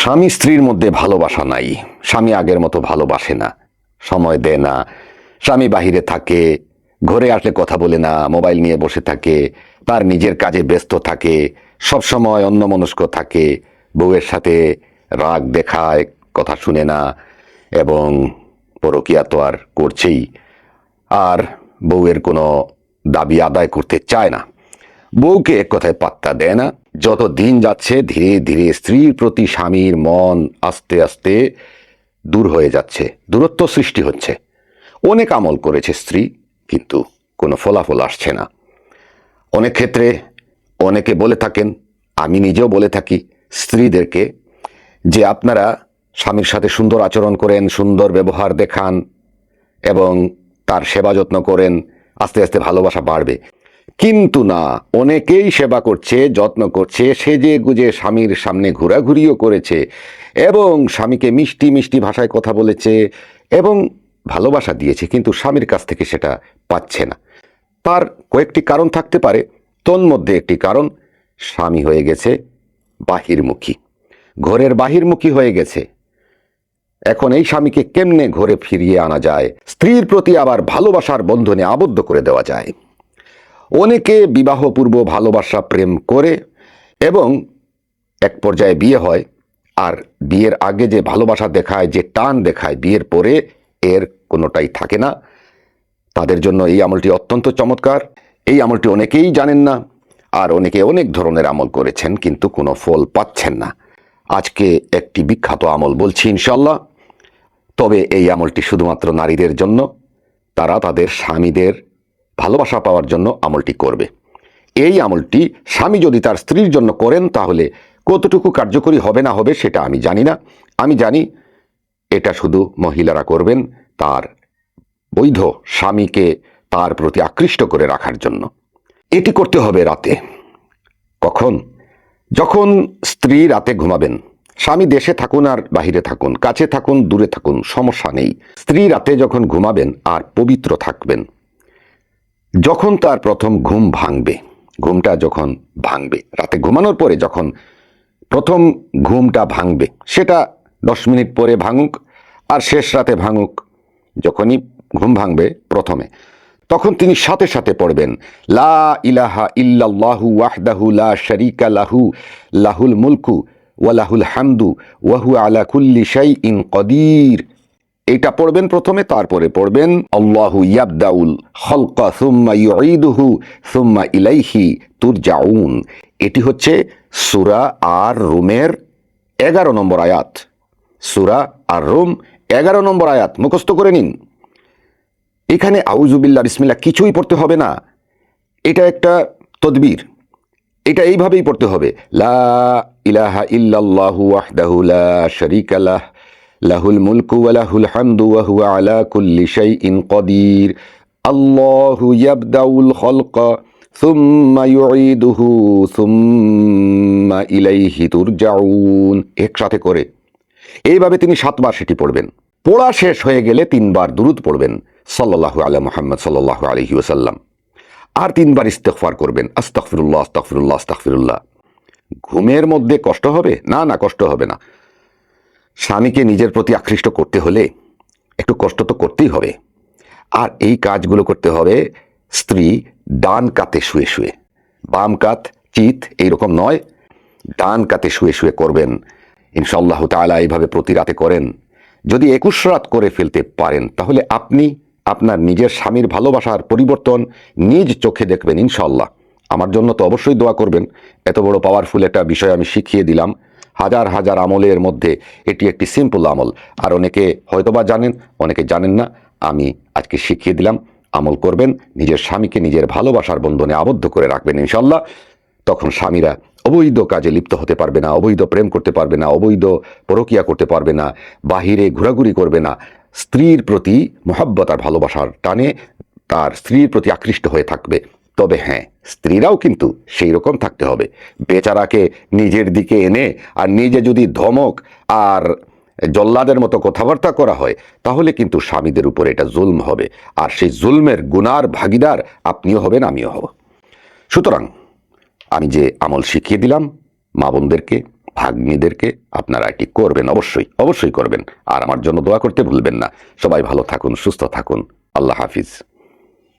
স্বামী স্ত্রীর মধ্যে ভালোবাসা নাই। স্বামী আগের মতো ভালোবাসে না। সময় দেয় না। স্বামী বাহিরে থাকে, ঘরে আসলে কথা বলে না, মোবাইল নিয়ে বসে থাকে, তার নিজের কাজে ব্যস্ত থাকে সব সময় অন্যমনস্ক থাকে, বউয়ের সাথে রাগ দেখায়, কথা শুনে না, এবং পরকিয়া তো আর করছেই। আর বউয়ের কোনো দাবি আদায় করতে চায় না। বউকে এক কথায় পাত্তা দেয় না। যত দিন যাচ্ছে, ধীরে ধীরে স্ত্রীর প্রতি স্বামীর মন আস্তে আস্তে দূর হয়ে যাচ্ছে, দূরত্ব সৃষ্টি হচ্ছে। অনেক আমল করেছে স্ত্রী, কিন্তু কোনো ফলাফল আসছে না। অনেক ক্ষেত্রে অনেকে বলে থাকেন, আমি নিজেও বলে থাকি, স্ত্রীদেরকে যে আপনারা স্বামীর সাথে সুন্দর আচরণ করেন, সুন্দর ব্যবহার দেখান এবং তার সেবা যত্ন করেন, আস্তে আস্তে ভালোবাসা বাড়বে। কিন্তু না, অনেকেই সেবা করছে, যত্ন করছে, সেজে গুজে স্বামীর সামনে ঘোরাঘুরিও করেছে এবং স্বামীকে মিষ্টি মিষ্টি ভাষায় কথা বলেছে এবং ভালোবাসা দিয়েছে, কিন্তু স্বামীর কাছ থেকে সেটা পাচ্ছে না। তার কয়েকটি কারণ থাকতে পারে। তন্মধ্যে একটি কারণ, স্বামী হয়ে গেছে বাহিরমুখী। ঘরের বাহিরমুখী হয়ে গেছে। এখন এই স্বামীকে কেমনে ঘরে ফিরিয়ে আনা যায়? স্ত্রীর প্রতি আবার ভালোবাসার বন্ধনে আবদ্ধ করে দেওয়া যায়। অনেকে বিবাহপূর্ব ভালোবাসা প্রেম করে এবং এক পর্যায়ে বিয়ে হয়। আর বিয়ের আগে যে ভালোবাসা দেখায়, যে টান দেখায় বিয়ের পরে, এর কোনোটাই থাকে না। তাদের জন্য এই আমলটি অত্যন্ত চমৎকার। এই আমলটি অনেকেই জানেন না, আর অনেকে অনেক ধরনের আমল করেছেন, কিন্তু কোনো ফল পাচ্ছেন না। আজকে একটি বিখ্যাত আমল বলছি ইনশাল্লাহ তবে এই আমলটি শুধুমাত্র নারীদের জন্য, তারা তাদের স্বামীদের ভালোবাসা পাওয়ার জন্য আমলটি করবে। এই আমলটি স্বামী যদি তার স্ত্রীর জন্য করেন, তাহলে কতটুকু কার্যকরী হবে না হবে সেটা আমি জানি না। আমি জানি এটা শুধু মহিলারা করবেন তার বৈধ স্বামীকে তার প্রতি আকৃষ্ট করে রাখার জন্য। এটি করতে হবে রাতে। কখন? যখন স্ত্রী রাতে ঘুমাবেন। স্বামী দেশে থাকুন আর বাহিরে থাকুন, কাছে থাকুন, দূরে থাকুন, সমস্যা নেই। স্ত্রী রাতে যখন ঘুমাবেন আর পবিত্র থাকবেন যখন তার প্রথম ঘুম ভাঙবে, ঘুমটা যখন ভাঙবে, রাতে ঘুমানোর পরে যখন প্রথম ঘুমটা ভাঙবে, সেটা দশ মিনিট পরে ভাঙুক আর শেষ রাতে ভাঙুক, যখনই ঘুম ভাঙবে প্রথমে, তখন তিনি সাথে সাথে পড়বেন, লা ইলাহা ইল্লাল্লাহু ওয়াহদাহু লা শারীকা লাহু, লাহুল মুলকু ওয়া লাহুল হামদু ওয়াহু আলা কুল্লি শাইইন কদির। এইটা পড়বেন প্রথমে, তারপরে পড়বেন, আল্লাহু ইয়াবদাউল খলকা সুম্মা ইউঈদুহু সুম্মা ইলাইহি তুরজাউন। এটি হচ্ছে সুরা আর রুমের এগারো নম্বর আয়াত। সুরা আর রুম এগারো নম্বর আয়াত, মুখস্থ করে নিন। এখানে আউজুবিল্লা বিসমিল্লা কিছুই পড়তে হবে না। এটা একটা তদবির। এটা এইভাবেই পড়তে হবে। লা ইলাহা ইল্লাল্লাহু ওয়াহদাহু লা শারীকা লাহ লাহুল মুলকু ওয়া লাহুল হামদু ওয়া হুয়া আলা কুল্লি শাইইন কদির। আল্লাহু ইয়াবদাউল খালকা সুম্মা ইউঈদুহু সুম্মা ইলাইহি তুরজাউন। একসাথে করে। এইভাবে তিনি সাতবার সেটি পড়বেন। পড়া শেষ হয়ে গেলে তিনবার দুরুদ পড়বেন সাল্লাল্লাহু আলা মুহাম্মদ সাল্লাল্লাহু আলাইহি ওয়াসাল্লাম। আর তিনবার ইস্তেগফার করবেন, আস্তাগফিরুল্লাহ আস্তাগফিরুল্লাহ আস্তাগফিরুল্লাহ। ঘুমের মধ্যে কষ্ট হবে? না না, কষ্ট হবে না। স্বামীকে নিজের প্রতি আকৃষ্ট করতে হলে একটু কষ্ট তো করতেই হবে। আর এই কাজগুলো করতে হবে স্ত্রী ডান কাতে শুয়ে শুয়ে। বাম কাত, চিত, এইরকম নয়। ডান কাতে শুয়ে শুয়ে করবেন। ইনশাল্লাহ তাআলা এইভাবে প্রতি রাতে করেন। যদি একুশ রাত করে ফেলতে পারেন, তাহলে আপনি আপনার নিজের স্বামীর ভালোবাসার পরিবর্তন নিজ চোখে দেখবেন ইনশাল্লাহ আমার জন্য তো অবশ্যই দোয়া করবেন। এত বড় পাওয়ারফুল একটা বিষয় আমি শিখিয়ে দিলাম। হাজার হাজার আমলের মধ্যে এটি একটি সিম্পল আমল। আর অনেকে হয়তোবা জানেন, অনেকে জানেন না। আমি আজকে শিখিয়ে দিলাম, আমল করবেন, নিজের স্বামীকে নিজের ভালোবাসার বন্ধনে আবদ্ধ করে রাখবেন ইনশাল্লাহ তখন স্বামীরা অবৈধ কাজে লিপ্ত হতে পারবে না, অবৈধ প্রেম করতে পারবে না, অবৈধ পরকিয়া করতে পারবে না, বাহিরে ঘোরাঘুরি করবে না। স্ত্রীর প্রতি মোহাব্বত আর ভালোবাসার টানে তার স্ত্রীর প্রতি আকৃষ্ট হয়ে থাকবে। তবে হ্যাঁ স্ত্রীরাও কিন্তু সেই রকম থাকতে হবে। বেচারাকে নিজের দিকে এনে আর নিজে যদি ধমক আর জল্লাদের মতো কথাবার্তা করা হয়, তাহলে কিন্তু স্বামীদের উপর এটা জুলম হবে। আর সেই জুলমের গুনার ভাগিদার আপনিও হবেন, আমিও হব। সুতরাং আমি যে আমল শিখিয়ে দিলাম, মা বোনদেরকে, ভাগ্নিদেরকে আপনারা এটি করবেন, অবশ্যই অবশ্যই করবেন। আর আমার জন্য দোয়া করতে ভুলবেন না। সবাই ভালো থাকুন, সুস্থ থাকুন। আল্লাহ হাফিজ।